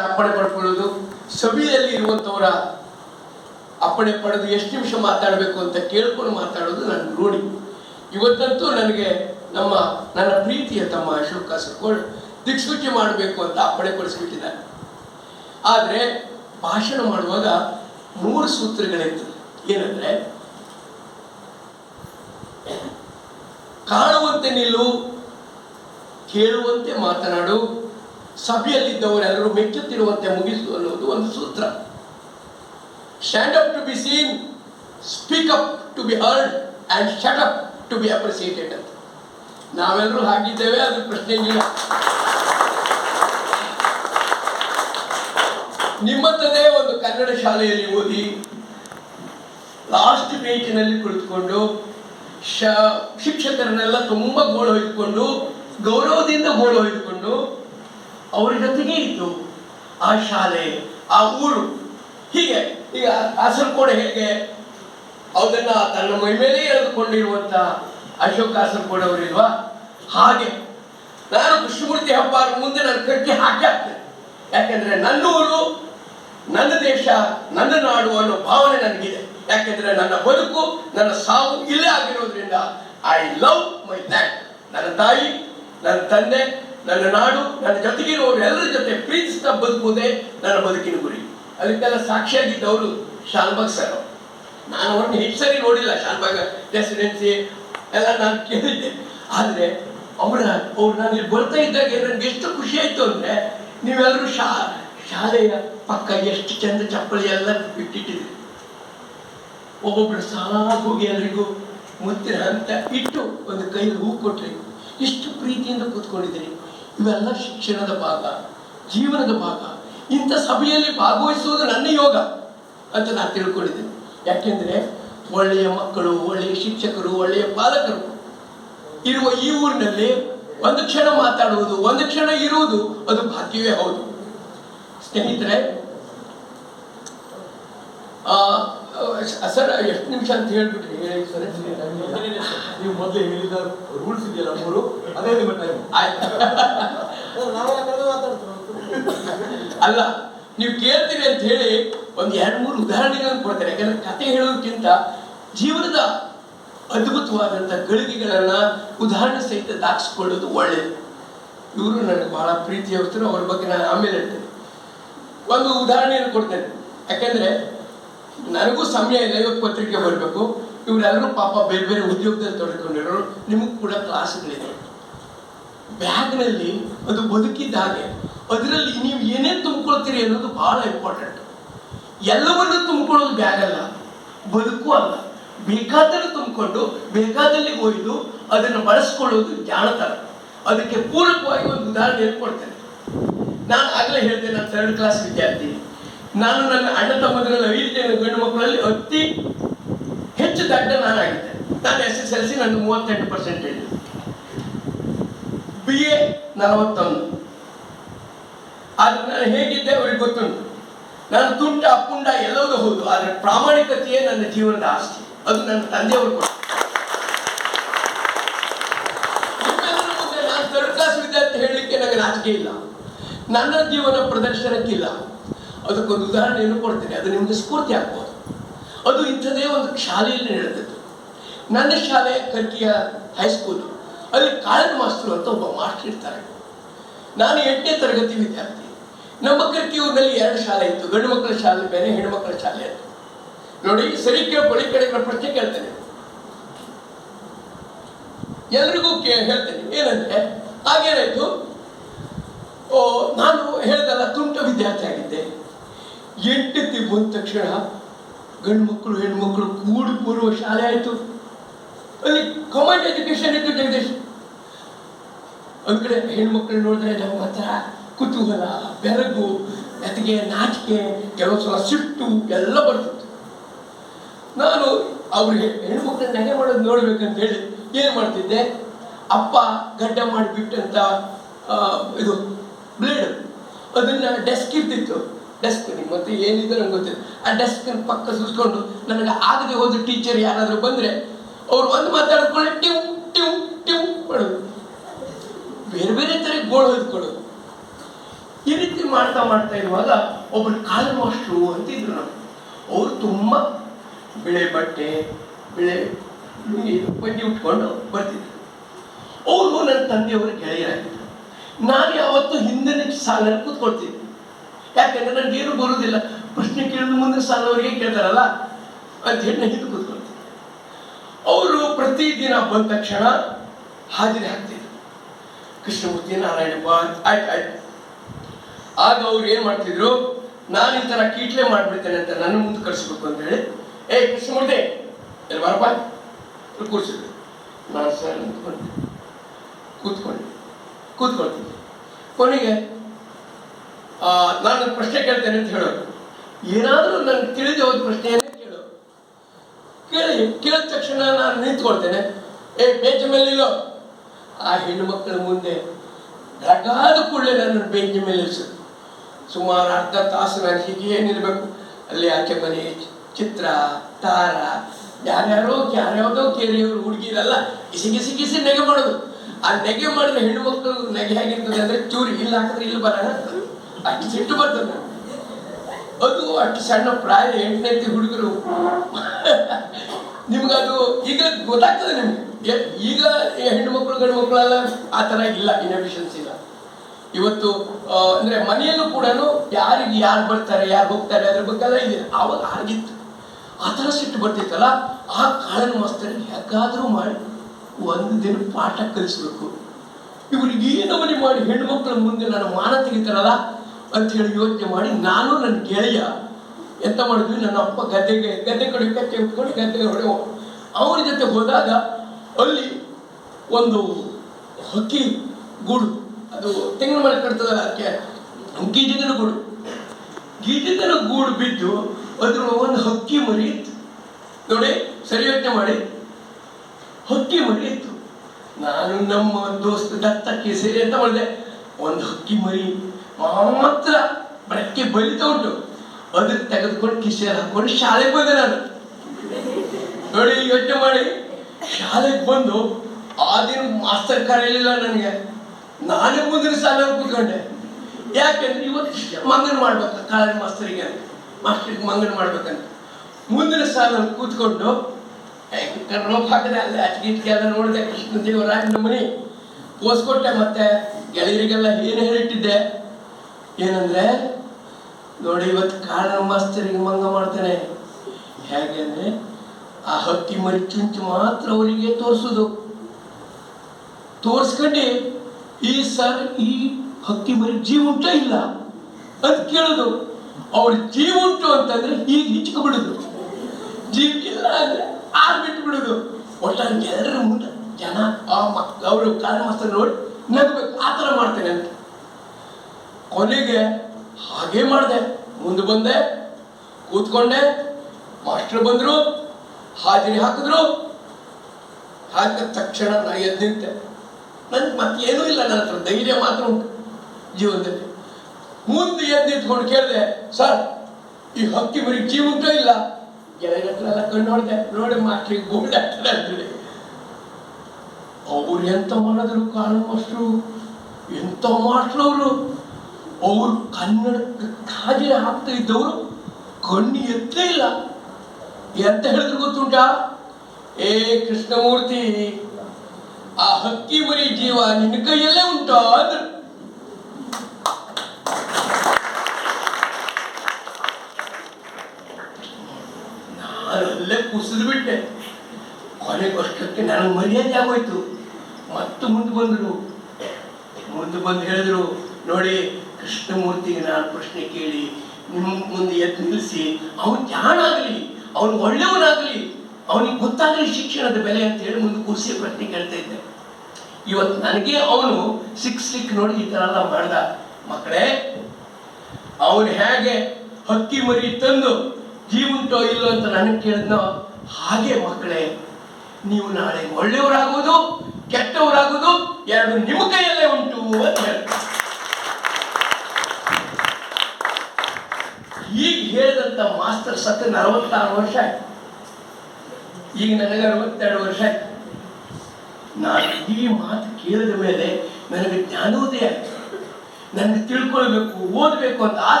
ಅಪ್ಪಣೆ ಪಡ್ಕೊಳ್ಳೋದು. ಸಭೆಯಲ್ಲಿ ಇರುವಂತವರ ಅಪ್ಪಣೆ ಪಡೆದು ಎಷ್ಟು ನಿಮಿಷ ಮಾತಾಡಬೇಕು ಅಂತ ಕೇಳ್ಕೊಂಡು ಮಾತಾಡೋದು ನನ್ನ ರೂಢಿ. ಇವತ್ತಂತೂ ನನಗೆ ನಮ್ಮ, ನನ್ನ ಪ್ರೀತಿಯ ತಮ್ಮ ಅಶೋಕ್ ಕಾಸರಗೋಳ್ ದಿಕ್ಸೂಚಿ ಮಾಡಬೇಕು ಅಂತ ಅಪ್ಪಣೆ ಪಡಿಸ್ಬಿಟ್ಟಿದ್ದಾರೆ ಆದರೆ ಭಾಷಣ ಮಾಡುವಾಗ ಮೂರು ಸೂತ್ರಗಳಿತ್ತು. ಏನಂದ್ರೆ, ಕಾಣುವಂತೆ ನಿಲ್ಲು, ಕೇಳುವಂತೆ ಮಾತನಾಡು ಸಭೆಯಲ್ಲಿದ್ದವರೆಲ್ಲರೂ ಮೆಚ್ಚುತ್ತಿರುವಂತೆ ಮುಗಿಸು ಅನ್ನುವುದು ಒಂದು ಸೂತ್ರ. Stand up to be seen speak up to be heard and shut up to be appreciated ಅಂತ ನಾವೆಲ್ಲರೂ ಹಾಗಿದ್ದೇವೆ, ಅದು ಪ್ರಶ್ನೆ ಇಲ್ಲ. ನಿಮ್ಮಂತದೇ ಒಂದು ಕನ್ನಡ ಶಾಲೆಯಲ್ಲಿ ಓದಿ ಲಾಸ್ಟ್ ಬೇಂಚಿನಲ್ಲಿ ಕುಳಿತುಕೊಂಡು, ಶ, ಶಿಕ್ಷಕರನ್ನೆಲ್ಲ ತುಂಬ ಗೋಳು ಹೊಯ್ದುಕೊಂಡು, ಗೌರವದಿಂದ ಗೋಳು ಹೊಯ್ದುಕೊಂಡು ಅವರ ಜೊತೆಗೆ ಇತ್ತು ಆ ಶಾಲೆ, ಆ ಊರು, ಹೀಗೆ ಈಗ ಕಾಸರಗೋಡು ಹೇಗೆ ಅದನ್ನ ತನ್ನ ಮೈ ಮೇಲೆ ಎಳೆದುಕೊಂಡಿರುವಂತ ಅಶೋಕ್ ಕಾಸರಗೋಡು ಅವರಿಲ್ವಾ ಹಾಗೆ, ನಾನು ಕೃಷ್ಣಮೂರ್ತಿ ಹಬ್ಬ ಮುಂದೆ ನನ್ನ ಕಟ್ಟಿ ಹಾಕಿ ಹಾಕ್ತೇನೆ. ಯಾಕೆಂದ್ರೆ ನನ್ನ ಊರು, ನನ್ನ ದೇಶ, ನನ್ನ ನಾಡು ಅನ್ನೋ ಭಾವನೆ ನನಗಿದೆ. ಯಾಕೆಂದ್ರೆ ನನ್ನ ಬದುಕು, ನನ್ನ ಸಾವು ಇಲ್ಲೇ ಆಗಿರೋದ್ರಿಂದ ಐ ಲವ್ ಮೈ ಲ್ಯಾಂಡ್ ನನ್ನ ತಾಯಿ, ನನ್ನ ತಂದೆ ನನ್ನ ನಾಡು, ನನ್ನ ಜೊತೆಗಿರುವವರು ಎಲ್ಲರ ಜೊತೆ ಪ್ರೀತಿಸ್ತಾ ಬದುಕುವುದೇ ನನ್ನ ಬದುಕಿನ ಗುರಿ. ಅದಕ್ಕೆಲ್ಲ ಸಾಕ್ಷಿಯಾಗಿದ್ದವರು ಶಾಲ್ಬಾಗ್ ಸರ್ ನಾನು ಅವ್ರನ್ನ ಹೆಚ್ಚು ಸರಿ ನೋಡಿಲ್ಲ ಶಾಲ್ಬಾಗ್ ರೆಸಿಡೆನ್ಸಿ ಎಲ್ಲ ನಾನು ಕೇಳಿದ್ದೆ. ಆದರೆ ಅವರ, ಅವ್ರು ನಾನು ಇಲ್ಲಿ ಬರ್ತಾ ಇದ್ದಾಗ ನನಗೆ ಎಷ್ಟು ಖುಷಿ ಆಯ್ತು ಅಂದರೆ ನೀವೆಲ್ಲರೂ ಶಾ, ಶಾಲೆಯ ಪಕ್ಕ ಎಷ್ಟು ಚಂದ ಚಪ್ಪಲಿ ಎಲ್ಲ ಬಿಟ್ಟಿಟ್ಟಿದೆ ಒಬ್ಬೊಬ್ರು ಸಾಲಾಗಿ ಹೋಗಿ ಎಲ್ರಿಗೂ ಮುತ್ತಿನ ಹಂತ ಇಟ್ಟು ಒಂದು ಕೈಯಲ್ಲಿ ಹೂ ಕೊಟ್ಟರೆ ಇಷ್ಟು ಪ್ರೀತಿಯಿಂದ ಕೂತ್ಕೊಂಡಿದ್ದೀರಿ. ಇವೆಲ್ಲ ಶಿಕ್ಷಣದ ಭಾಗ, ಜೀವನದ ಭಾಗ. ಇಂಥ ಸಭೆಯಲ್ಲಿ ಭಾಗವಹಿಸುವುದು ನನ್ನ ಯೋಗ ಅಂತ ನಾನು ತಿಳ್ಕೊಂಡಿದ್ದೇನೆ. ಯಾಕೆಂದ್ರೆ ಒಳ್ಳೆಯ ಮಕ್ಕಳು, ಒಳ್ಳೆಯ ಶಿಕ್ಷಕರು, ಒಳ್ಳೆಯ ಪಾಲಕರು ಇರುವ ಈ ಊರಿನಲ್ಲಿ ಒಂದು ಕ್ಷಣ ಮಾತಾಡುವುದು, ಒಂದು ಕ್ಷಣ ಇರುವುದು ಅದು ಭಾಗ್ಯವೇ ಹೌದು. ಸ್ನೇಹಿತರೆ ಸರ್ ಎಷ್ಟು ನಿಮಿಷ ಅಂತ ಹೇಳ್ಬಿಟ್ರಿ. ಹೇಳಿ ಸರ್ ನೀವು ಮೊದಲೇ ಹೇಳಿದ ರೂಲ್ಸ್ ಇದೆಯಲ್ಲ ಮೂರು? ಅದೇ ನಿಮ್ಮ ಟೈಮ್ ಅಲ್ಲ, ನೀವು ಕೇಳ್ತೀರಿ ಅಂತ ಹೇಳಿ ಒಂದು ಎರಡು ಮೂರು ಉದಾಹರಣೆಗಳನ್ನು ಕೊಡ್ತಾರೆ ಯಾಕಂದ್ರೆ ಕತೆ ಹೇಳೋದಕ್ಕಿಂತ ಜೀವನದ ಅದ್ಭುತವಾದಂಥ ಗಳಿಗೆಗಳನ್ನ ಉದಾಹರಣೆ ಸಹಿತ ದಾಖಿಸ್ಕೊಳ್ಳೋದು ಒಳ್ಳೆಯದು ಇವರು ನನಗೆ ಬಹಳ ಪ್ರೀತಿಯವರು ಅವ್ರ ಬಗ್ಗೆ ನಾನು ಆಮೇಲೆ ಹೇಳ್ತೇನೆ. ಒಂದು ಉದಾಹರಣೆಯನ್ನು ಕೊಡ್ತೇನೆ. ಯಾಕಂದ್ರೆ ನನಗೂ ಸಮಯ ಇಲ್ಲ, ಇವತ್ತು ಪತ್ರಿಕೆ ಬರಬೇಕು. ಇವರೆಲ್ಲರೂ ಪಾಪ ಬೇರೆ ಬೇರೆ ಉದ್ಯೋಗದಲ್ಲಿ ತೊಡ್ಕೊಂಡಿರೋರು. ನಿಮಗೆ ಕೂಡ ಕ್ಲಾಸ್ಗಳಿದೆ ಬ್ಯಾಗ್ನಲ್ಲಿ ಅದು ಬದುಕಿದ್ದ ಹಾಗೆ. ಅದರಲ್ಲಿ ನೀವು ಏನೇನು ತುಂಬಿಕೊಳ್ತೀರಿ ಅನ್ನೋದು ಬಹಳ ಇಂಪಾರ್ಟೆಂಟ್ ಎಲ್ಲವನ್ನೂ ತುಂಬಿಕೊಳ್ಳೋದು ಬ್ಯಾಗ್ ಅಲ್ಲ. ಬದುಕು ಅಲ್ಲ. ಬೇಕಾದಲ್ಲಿ ತುಂಬಿಕೊಂಡು, ಬೇಕಾದಲ್ಲಿ ಒಯ್ದು, ಅದನ್ನು ಬಳಸ್ಕೊಳ್ಳೋದು ಜಾಣತನ. ಅದಕ್ಕೆ ಪೂರಕವಾಗಿ ಒಂದು ಉದಾಹರಣೆ ಹೇಳ್ಕೊಡ್ತೇನೆ. ನಾನು ಆಗಲೇ ಹೇಳಿದೆ ನಾನು ಥರ್ಡ್ ಕ್ಲಾಸ್ ವಿದ್ಯಾರ್ಥಿ. ನಾನು ನನ್ನ ಅಣ್ಣ ತಮ್ಮದರಲ್ಲಿ ಐದು ಗಂಡು ಮಕ್ಕಳಲ್ಲಿ ಅತಿ ಹೆಚ್ಚು ದಡ್ಡ ನಾನಾಗಿದ್ದೆ ನಾನು ಎಸ್ ಎಸ್ ಎಲ್ ಸಿ ನನ್ನ ಮೂವತ್ತೆಂಟು ಪರ್ಸೆಂಟೇಜ್ ಬಿ ಎ ನಲವತ್ತೊಂದು. ಆದ್ರೆ ನಾನು ಹೇಗಿದ್ದೆ ಅವ್ರಿಗೆ ಗೊತ್ತುಂಟು. ನಾನು ತುಂಟ ಅಪ್ಪುಂಡ ಎಲ್ಲೋದು ಹೌದು, ಆದರೆ ಪ್ರಾಮಾಣಿಕತೆಯೇ ನನ್ನ ಜೀವನದ ಆಸ್ತಿ. ಅದು ನನ್ನ ತಂದೆಯವರು ನಿಮ್ಮೆಲ್ಲರ ನಾನು ವಿದ್ಯಾರ್ಥಿ ಹೇಳಲಿಕ್ಕೆ ನನಗೆ ನಾಚಿಕೆ ಇಲ್ಲ. ನನ್ನ ಜೀವನ ಪ್ರದರ್ಶನಕ್ಕಿಲ್ಲ. ಅದಕ್ಕೊಂದು ಉದಾಹರಣೆಯನ್ನು ಕೊಡ್ತೇನೆ. ಅದು ನಿಮಗೆ ಸ್ಫೂರ್ತಿ ಆಗ್ಬೋದು. ಅದು ಇಂಥದೇ ಒಂದು ಶಾಲೆಯಲ್ಲಿ ನಡೆದದ್ದು. ನನ್ನ ಶಾಲೆ ಕರ್ಕಿಯ ಹೈಸ್ಕೂಲು ಅಲ್ಲಿ ಕಾಳನ್ ಮಾಸ್ತರು ಅಂತ ಒಬ್ಬ ಮಾಸ್ಟರ್ ಇರ್ತಾರೆ. ನಾನು ಎಂಟನೇ ತರಗತಿ ವಿದ್ಯಾರ್ಥಿ. ನಮ್ಮ ಕರ್ಕಿಯೂರಿನಲ್ಲಿ ಎರಡು ಶಾಲೆ ಇತ್ತು. ಗಂಡು ಮಕ್ಕಳ ಶಾಲೆ ಬೇರೆ, ಹೆಣ್ಣು ಮಕ್ಕಳ ಶಾಲೆ ಅಂತ. ನೋಡಿ, ಸರಿ ಕೇಳ್ಕೊಳ್ಳಿ ಕಡೆ ಪ್ರಶ್ನೆ ಕೇಳ್ತೇನೆ. ಎಲ್ರಿಗೂ ಕೇ, ಹೇಳ್ತೇನೆ. ಏನಂದ್ರೆ, ಹಾಗೇನಾಯ್ತು? ಓ, ನಾನು ಹೇಳ್ದಲ್ಲ ತುಂಟ ವಿದ್ಯಾರ್ಥಿ ಆಗಿದ್ದೆ. ಎಂಟಕ್ಕೆ ಬಂದ ತಕ್ಷಣ ಗಂಡು ಮಕ್ಕಳು ಹೆಣ್ಮಕ್ಳು ಕೂಡಿ ಕೂರುವ ಶಾಲೆ ಆಯಿತು. ಅಲ್ಲಿ ಕಮಾಂಡ್ ಎಜುಕೇಶನ್ ಇತ್ತು ಜಗದೀಶ್ ಒಂದ್ ಹೆಣ್ಮಕ್ಳು ನೋಡಿದ್ರೆ ನಮ್ಮ ಹತ್ರ ಕುತೂಹಲ, ಬೆರಗು ಜೊತೆಗೆ ನಾಚಿಕೆ, ಕೆಲವು ಸಲ ಸಿಟ್ಟು, ಎಲ್ಲ ಬರ್ತಿತ್ತು ನಾನು ಅವ್ರಿಗೆ ಹೆಣ್ಮಕ್ಳನ್ನ ನಗೆ ಮಾಡೋದು ನೋಡ್ಬೇಕಂತ ಹೇಳಿ ಏನು ಮಾಡ್ತಿದ್ದೆ? ಅಪ್ಪ, ಗಡ್ಡ ಮಾಡಿಬಿಟ್ಟಂತ ಇದು ಬ್ಲೇಡ್ ಅದನ್ನ ಡೆಸ್ಕ್ ಇರ್ತಿತ್ತು. ಡೆಸ್ಕ್ ಮತ್ತೆ ಏನಿದೆ ನಂಗೆ ಗೊತ್ತಿಲ್ಲ. ಆ ಡೆಸ್ಕ್ ಪಕ್ಕ ಸುಸ್ಕೊಂಡು ನನಗೆ ಆಗದೆ ಹೋದ ಟೀಚರ್ ಯಾರಾದರೂ ಬಂದರೆ ಅವ್ರು ಒಂದು ಮಾತಾಡ್ಕೊಳ್ಳಿ ಟಿವ್ ಟಿವ್ ಟಿವ್ ಮಾಡೋದು. ಬೇರೆ ಬೇರೆ ಥರ ಗೋಳು ಹೊಯ್ದುಕೊಳ್ಳೋದು. ಈ ರೀತಿ ಮಾಡ್ತಾ ಮಾಡ್ತಾ ಇರುವಾಗ ಒಬ್ಬರು ಕಾಲು ಮಾಸ್ಟ್ರು ಅಂತಿದ್ರು ನಾವು ಅವರು ತುಂಬ ಬಿಳೆ ಬಟ್ಟೆ, ಬಿಳೆ ಲುಂಗಿ ಉಟ್ಕೊಂಡು ಬರ್ತಿದ್ರು. ಅವರು ನನ್ನ ತಂದೆಯವರು ಗೆಳೆಯರಾಗಿದ್ದರು ನಾನು ಯಾವತ್ತೂ ಹಿಂದಿನ ಸಾಲಲ್ಲಿ ಕೂತ್ಕೊಳ್ತಿದ್ದೆ. ಯಾಕಂದ್ರೆ ನನಗೇನು ಬರುವುದಿಲ್ಲ ಪ್ರಶ್ನೆ ಕೇಳಿದ ಮುಂದೆ ಸಾಲವರಿಗೆ ಕೇಳ್ತಾರಲ್ಲ ಅಂತ ಹಿಂದೆ ಕೂತ್ಕೊಳ್ತಾರೆ. ಅವರು ಪ್ರತಿದಿನ ಬಂದ ತಕ್ಷಣ ಹಾಜರಿ ಹಾಕ್ತಿದ್ರು ಕೃಷ್ಣಮೂರ್ತಿ, ನಾರಾಯಣಪ್ಪ, ಆಯ್ತು ಆಯ್ತು ಆಗ ಅವ್ರು ಏನು ಮಾಡ್ತಿದ್ರು, ನಾನು ಈ ಥರ ಕೀಟ್ಲೆ ಮಾಡಿಬಿಡ್ತೇನೆ ಅಂತ ನನ್ನ ಮುಂದೆ ಕಳಿಸ್ಬೇಕು ಅಂತ ಹೇಳಿ, ಏ, ಕೃಷ್ಣಮೂರ್ತಿ, ಎಲ್ಲಿ ಬರಪ್ಪ? ಕೂರಿಸಿದ್ರು. ನಾನು ಸರ್ ನಿಂತ್ಕೊಂಡೆ ಕೂತ್ಕೊಂಡೆ. ಕೂತ್ಕೊಳ್ತೀನಿ ಕೊನೆಗೆ ನಾನು ಪ್ರಶ್ನೆ ಕೇಳ್ತೇನೆ ಅಂತ ಹೇಳೋದು ಏನಾದರೂ ನನಗೆ ತಿಳಿದ ಹೋದ ಪ್ರಶ್ನೆಯನ್ನೇ ಕೇಳು. ಕೇಳಿ, ಕೇಳಿದ ತಕ್ಷಣ ನಾನು ನಿಂತ್ಕೊಳ್ತೇನೆ. ಏ, ಬೇಂಚ ಮೇಲೆ ಇಲ್ಲೋ ಆ ಹೆಣ್ಣು ಮಕ್ಕಳ ಮುಂದೆ ಬೆಳಗಾದ ಕೂಡಲೇ ನನ್ನ ಬೆಂಚ್ ಮೇಲೆ ಇಳಿಸಿದ್ರು ಸುಮಾರು ಅರ್ಧ ತಾಸು ನಾನು ಹೀಗೆ ಏನಿರಬೇಕು. ಅಲ್ಲಿ ಆಕೆ ಮನೆ, ಚಿತ್ರ, ತಾರ, ಯಾರ್ಯಾರೋ, ಯಾರ್ಯಾವುದೋ ಕೇರಿಯವರು ಹುಡುಗಿರಲ್ಲ ಗಿಸಿ ಗಿಸಿ ಗಿಸಿ ನೆಗೆ ಮಾಡೋದು. ಆ ನೆಗೆ ಮಾಡಿದ್ರೆ ಹೆಣ್ಣು ಮಕ್ಕಳು ನೆಗೆ ಹೇಗಿರ್ತದೆ ಅಂದರೆ ಚೂರಿ ಇಲ್ಲಿ ಹಾಕಿದ್ರೆ ಇಲ್ಲಿ ಬರೋಣ. ಅಷ್ಟು ಸಿಟ್ಟು ಬರ್ತದೆ. ಅದು ಅಷ್ಟು ಸಣ್ಣ ಪ್ರಾಯ ಎಂಟನೇ ಹುಡುಗರು. ನಿಮ್ಗದು ಈಗ ಗೊತ್ತಾಗ್ತದೆ ನಿಮ್ಗೆ. ಈಗ ಹೆಣ್ಣು ಮಕ್ಕಳು ಗಂಡು ಮಕ್ಕಳೆಲ್ಲ ಆ ಥರ ಇಲ್ಲ ಇನ್ಹಿಬಿಷನ್ಸ್ ಇಲ್ಲ. ಇವತ್ತು ಅಂದ್ರೆ ಮನೆಯಲ್ಲೂ ಕೂಡ ಯಾರಿಗೆ ಯಾರು ಬರ್ತಾರೆ, ಯಾರು ಹೋಗ್ತಾರೆ, ಅದ್ರ ಬಗ್ಗೆ ಇದೆ ಆವಾಗ ಆಗಿತ್ತು ಆ ಥರ ಸಿಟ್ಟು ಬರ್ತಿತ್ತಲ್ಲ, ಆ ಕಾಳನ ಮಾಸ್ತರಿಗೆ ಹೇಗಾದರೂ ಮಾಡಿ ಒಂದು ದಿನ ಪಾಠ ಕಲಿಸ್ಬೇಕು. ಇವ್ರಿಗೆ ಏನವನಿ ಮಾಡಿ ಹೆಣ್ಣು ಮಕ್ಕಳ ಮುಂದೆ ನಾನು ಮಾನ ತೆಗಿತಾರಲ್ಲ ಅಂತ ಹೇಳಿ ಯೋಚನೆ ಮಾಡಿ, ನಾನು ನನ್ನ ಗೆಳೆಯ. ಎಂತ ಮಾಡಿದ್ವಿ? ನನ್ನ ಅಪ್ಪ ಗದ್ದೆಗೆ ಗದ್ದೆ ಕಡೆ, ಕಚ್ಚೆ ಉಟ್ಕೊಂಡು ಗದ್ದೆಗೆ ಹೊಡೆ ಅವ್ರ ಜೊತೆ ಹೋದಾಗ ಅಲ್ಲಿ ಒಂದು ಹಕ್ಕಿ ಗೂಡು, ಅದು ತೆಂಗಿನ ಮರ ಕಟ್ತದಲ್ಲ ಅದಕ್ಕೆ ಗೀಜಿಗನ ಗೂಡು. ಗೀಜಿಗನ ಗೂಡು ಬಿದ್ದು ಅದ್ರ ಒಂದು ಹಕ್ಕಿ ಮರಿ ಇತ್ತು. ನೋಡಿ, ಸರಿ ಯೋಚನೆ ಮಾಡಿ. ಹಕ್ಕಿ ಮರಿ ಇತ್ತು. ನಾನು ನಮ್ಮ ದೋಸ್ತ ದತ್ತಕ್ಕೆ ಸೇರಿ ಅಂತ ಮಾಡಿದೆ? ಒಂದು ಹಕ್ಕಿ ಮರಿ. ಮಾತ್ರ ಬೆಳಗ್ಗೆ ಬಲಿ ಉಂಟು. ಅದನ್ನ ತೆಗೆದುಕೊಂಡು ಕಿಸೆಯಲ್ಲಿ ಹಾಕೊಂಡು ಶಾಲೆಗೆ ಬಂದೆ ನಾನು. ನೋಡಿ ಯೋಚನೆ ಮಾಡಿ. ಶಾಲೆಗೆ ಬಂದು ಆ ದಿನ ಮಾಸ್ತರ್ ಕರೆಯಲಿಲ್ಲ ನನಗೆ. ನಾನೇ ಮುಂದಿನ ಸಾಲ ಕೂತ್ಕೊಂಡೆ. ಯಾಕೆಂದ್ರೆ ಇವತ್ತು ಮಂಗನ ಮಾಡ್ಬೇಕು ಕಾಲೇಜ್ ಮಾಸ್ತರಿಗೆ. ಮಾಸ್ಟರ್ಗೆ ಮಂಗನ ಮಾಡ್ಬೇಕಂತ. ಮುಂದಿನ ಸಾಲ ಕೂತ್ಕೊಂಡು ರೋಪ್ ಹಾಕಿದೆ, ಅಲ್ಲಿ ಅಚ್ಚಿಗೆ ನೋಡಿದೆ, ಕೃಷ್ಣ ದೇವರಾಯ ನಮ್ಮನಿ ಓಸ್ಕೊಟ್ಟೆ ಮತ್ತೆ ಗೆಳೆಯರಿಗೆಲ್ಲ ಏನು ಹೇಳಿಟ್ಟಿದ್ದೆ? ಏನಂದ್ರೆ, ನೋಡಿ ಇವತ್ತು ಕಾಳ ಮಾಸ್ತರಿಗೆ ಮಂಗ ಮಾಡ್ತಾನೆ. ಹೇಗೆ ಅಂದ್ರೆ, ಆ ಹಕ್ಕಿ ಮರಿ ಚುಂಚು ಮಾತ್ರ ಅವರಿಗೆ ತೋರಿಸೋದು. ತೋರಿಸ್ಕೊಂಡು, ಈ ಸರ್, ಈ ಹಕ್ಕಿ ಮರಿ ಜೀವ ಉಂಟ ಇಲ್ಲ ಅಂತ ಕೇಳೋದು. ಅವ್ರ ಜೀವ ಉಂಟು ಅಂತಂದ್ರೆ ಹೀಗೆ ಹಿಚ್ಕೊಬಿಡುದು ಜೀವ ಇಲ್ಲ ಅಂದ್ರೆ ಆರ್ ಬಿಟ್ಟು ಬಿಡುದು. ಒಟ್ಟಾಗಿ ಎಲ್ಲರ ಮುಂದೆ ಜನ, ಆ ಅವರು ಕಾರಣ ನೋಡಿ ನಗಬೇಕು. ಆ ಥರ ಮಾಡ್ತೇನೆ ಅಂತ. ಕೊನೆಗೆ ಹಾಗೆ ಮಾಡಿದೆ. ಮುಂದೆ ಬಂದೆ, ಕೂತ್ಕೊಂಡೆ. ಮಾಸ್ಟರ್ ಬಂದರು, ಹಾಜರಿ ಹಾಕಿದ್ರು. ಹಾಕಿದ ತಕ್ಷಣ ನಾನು ಎದ್ದು ನಿಂತೆ ಮತ್ತೇನೂ ಇಲ್ಲ, ನನ್ನ ಹತ್ರ ಧೈರ್ಯ ಮಾತ್ರ ಉಂಟು ಜೀವನದಲ್ಲಿ. ಮುಂದೆ ಎದ್ದು ನಿಂತ್ಕೊಂಡು ಕೇಳಿದೆ, ಸರ್, ಈ ಹಕ್ಕಿ ಬರೀ ಜೀವ ಉಂಟೋ ಇಲ್ಲ. ಗೆಳೆಯರ ಹತ್ರ ಎಲ್ಲ ಕಣ್ಣು ನೋಡಿದೆ. ನೋಡಿ ಮಾಸ್ಟ್ರಿಗೆ ಆಗ್ತದೆ ಅಂತೇಳಿ ಅವ್ರು ಎಂತ ಮಾಡಿದ್ರು ಎಂತ ಮಾಸ್ಟ್ರು ಅವರು ಕನ್ನಡಕ್ಕೆ ಕನ್ನಡ ಹಾಜರಿ ಹಾಕ್ತಾ ಇದ್ದವರು, ಕಣ್ಣು ಎತ್ತಲೇ ಇಲ್ಲ. ಎಂತ ಹೇಳಿದ್ರು ಗೊತ್ತುಂಟಾ? ಏ ಕೃಷ್ಣಮೂರ್ತಿ, ಆ ಹಕ್ಕಿ ಮರಿ ಜೀವ ನಿನ್ನ ಕೈಯಲ್ಲೇ ಉಂಟಾ ಅಂದ್ರೆ. ನಾನು ಅಲ್ಲೇ ಕುಸಿದು ಬಿಟ್ಟೆ. ಕೊನೆಗೆ ಅಷ್ಟಕ್ಕೆ ನನಗೆ ಮರ್ಯಾದೆ ಆಗೋಯ್ತು. ಮತ್ತೆ ಮುಂದೆ ಬಂದರು. ಮುಂದೆ ಬಂದು ಹೇಳಿದ್ರು, ನೋಡಿ ಕೃಷ್ಣಮೂರ್ತಿಗೆ ನಾನು ಪ್ರಶ್ನೆ ಕೇಳಿ ನಿಮ್ಮ ಮುಂದೆ ಎದ್ದು ನಿಲ್ಲಿಸಿ ಅವನು ಜಾಣ ಆಗಲಿ ಅವನು ಒಳ್ಳೆಯವನಾಗಲಿ, ಅವನಿಗೆ ಗೊತ್ತಾಗಲಿ ಶಿಕ್ಷಣದ ಬೆಲೆ ಅಂತ ಹೇಳಿ ಮುಂದೆ ಕೂರಿಸಿ ಪ್ರಶ್ನೆ ಕೇಳ್ತಾ ಇದ್ದೆ. ಇವತ್ತು ನನಗೆ ಅವನು ಸಿಕ್ಸ್ಲಿಕ್ಕೆ ನೋಡಿ ಈ ಥರ ಎಲ್ಲ ಮಾಡ್ದ. ಮಕ್ಕಳೇ, ಅವನು ಹೇಗೆ ಹಕ್ಕಿ ಮರಿ ತಂದು ಜೀವುಂಟೋ ಇಲ್ಲೋ ಅಂತ ನನಗೆ ಕೇಳಿದ್ನೋ ಹಾಗೆ ಮಕ್ಕಳೇ, ನೀವು ನಾಳೆ ಒಳ್ಳೆಯವರಾಗುವುದು, ಕೆಟ್ಟವರಾಗುವುದು ಎರಡು ನಿಮ್ಮ ಕೈಯಲ್ಲೇ ಉಂಟು ಅಂತ ಹೇಳಿ ಈಗ ಹೇಳಿದಂತ ಮಾಸ್ತರ್ ಸತ್ತು ನಲವತ್ತಾರು ವರ್ಷ ಈಗ ನನಗೆ ಅರವತ್ತೆರಡು ವರ್ಷ ನಾನು ಈ ಮಾತು ಕೇಳಿದ ಮೇಲೆ ನನಗೆ ಜ್ಞಾನೋದಯ ನನಗೆ ತಿಳ್ಕೊಳ್ಬೇಕು, ಓದಬೇಕು ಅಂತ